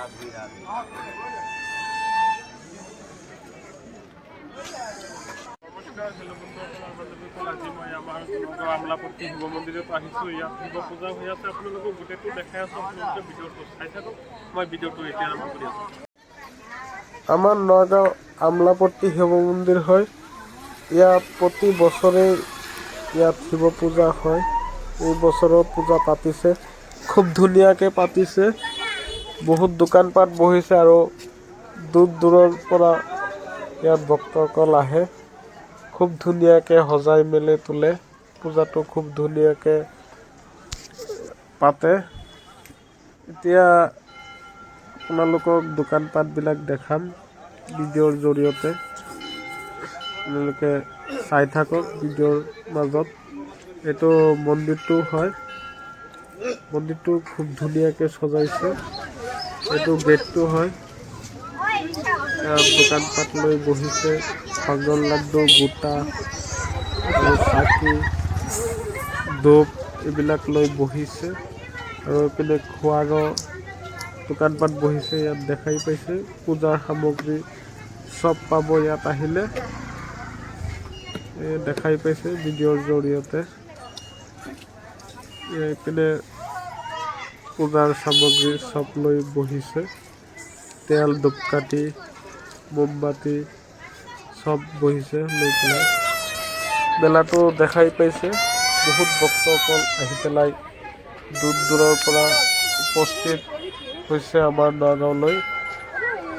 আছোঁ আমাৰ নগাঁও আমলাপট্টি শিৱ মন্দিৰ হয়। ইয়াত প্ৰতি বছৰেই ইয়াত শিৱ পূজা হয়। এই বছৰৰ পূজা পাতিছে। খুব ধুনীয়াকৈ পাতিছে। বহুত দোকান পাট বহিছে আৰু দূৰ দূৰৰ পৰা ইয়াত ভক্তসকল আহে। খুব ধুনীয়াকৈ সজাই মেলি তোলে। পূজাটো খুব ধুনীয়াকৈ পাতে। এতিয়া আপোনালোকক দোকান পাটবিলাক দেখাম ভিডিঅ'ৰ জৰিয়তে। আপোনালোকে চাই থাকক ভিডিঅ'ৰ মাজত। এইটো মন্দিৰটো হয়। মন্দিৰটো খুব ধুনীয়াকৈ সজাইছে। এইটো গেটটো হয়। দোকান পাট লৈ বহিছে। ভাগৰ লাড্ডু, গোটা, আৰু চাকি ধূপ এইবিলাক লৈ বহিছে। আৰু এইপিনে খোৱাৰো দোকান পাট বহিছে, ইয়াত দেখাই পাইছে। পূজাৰ সামগ্ৰী চব পাব ইয়াত আহিলে। দেখাই পাইছে ভিডিঅ'ৰ জৰিয়তে। এইপিনে পূজাৰ সামগ্ৰী চব লৈ বহিছে। তেল, ধূপকাঠি, মোমবাতি চব বহিছে লৈ পেলাই। মেলাটো দেখাই পাইছে। বহুত ভক্তসকল আহি পেলাই দূৰ দূৰৰ পৰা উপস্থিত হৈছে আমাৰ নগাঁৱলৈ।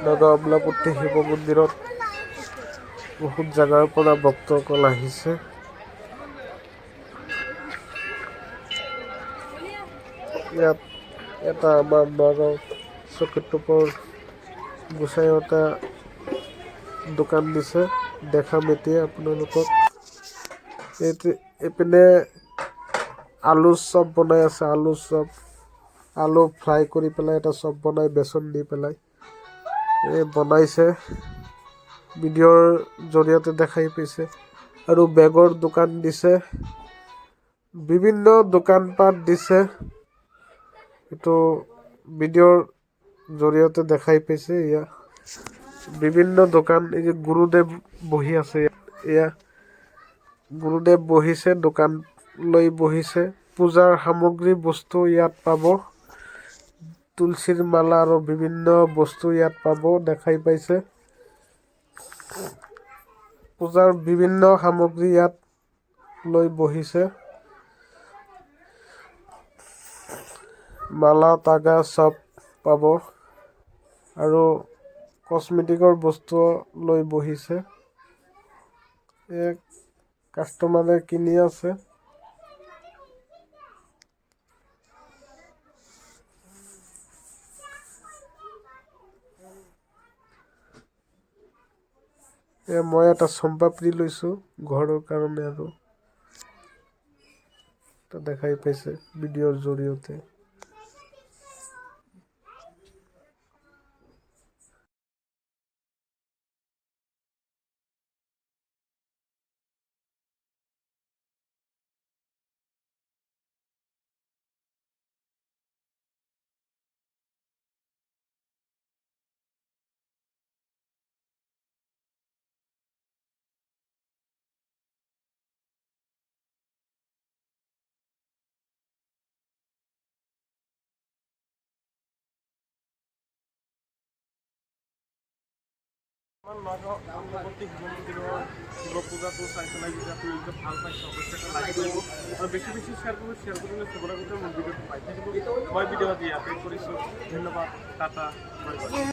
নগাঁও আমলাপট্টি শিৱ মন্দিৰত বহুত জেগাৰ পৰা ভক্তসকল আহিছে। ইয়াত এটা আমাৰ নগাঁও চকীটোপৰ গোসাঁই এটা দোকান দিছে। দেখাম এতিয়া আপোনালোকক। এইপিনে আলু চপ বনাই আছে, আলু চপ। আলু ফ্ৰাই কৰি পেলাই এটা চপ বনাই, বেচন দি পেলাই। এই বনাইছে। ভিডিঅ'ৰ জৰিয়তে দেখাই পাইছে। আৰু বেগৰ দোকান দিছে। বিভিন্ন দোকান পাট দিছে। এইটো ভিডিঅ'ৰ জৰিয়তে দেখাই পাইছে এয়া বিভিন্ন দোকান, এই যে গুৰুদেৱ বহি আছে এয়া গুৰুদেৱ বহিছে, দোকান লৈ বহিছে। পূজাৰ সামগ্ৰী বস্তু ইয়াত পাব। তুলসীৰ মালা আৰু বিভিন্ন বস্তু ইয়াত পাব, দেখাই পাইছে। পূজাৰ বিভিন্ন সামগ্ৰী ইয়াত লৈ বহিছে। মালা, তাগা চব পাব। আৰু কচমেটিকৰ বস্তু লৈ বহিছে। এই কাষ্টমাৰে কিনি আছে। মই এটা চম্পাপৰি লৈছোঁ, ঘৰৰ কাৰণে আৰু। দেখাই পাইছে, ভিডিঅ'ৰ জৰিয়তে। আমাৰ আমলাপট্টি শিৱ মন্দিৰৰ শিৱ পূজাটো চাই পেলাই যদি ভালো পাইছে, অৱশ্যে লাইক কৰিব। আৰু বেছি বেছি শ্বেয়াৰ কৰিব শ্বেয়াৰ কৰিবলৈ চবৰে গোটেই মোৰ পাই থাকিব। মই ভিডিঅ' ইয়াতে কৰিছোঁ। ধন্যবাদ, টাটা, বাই বাই।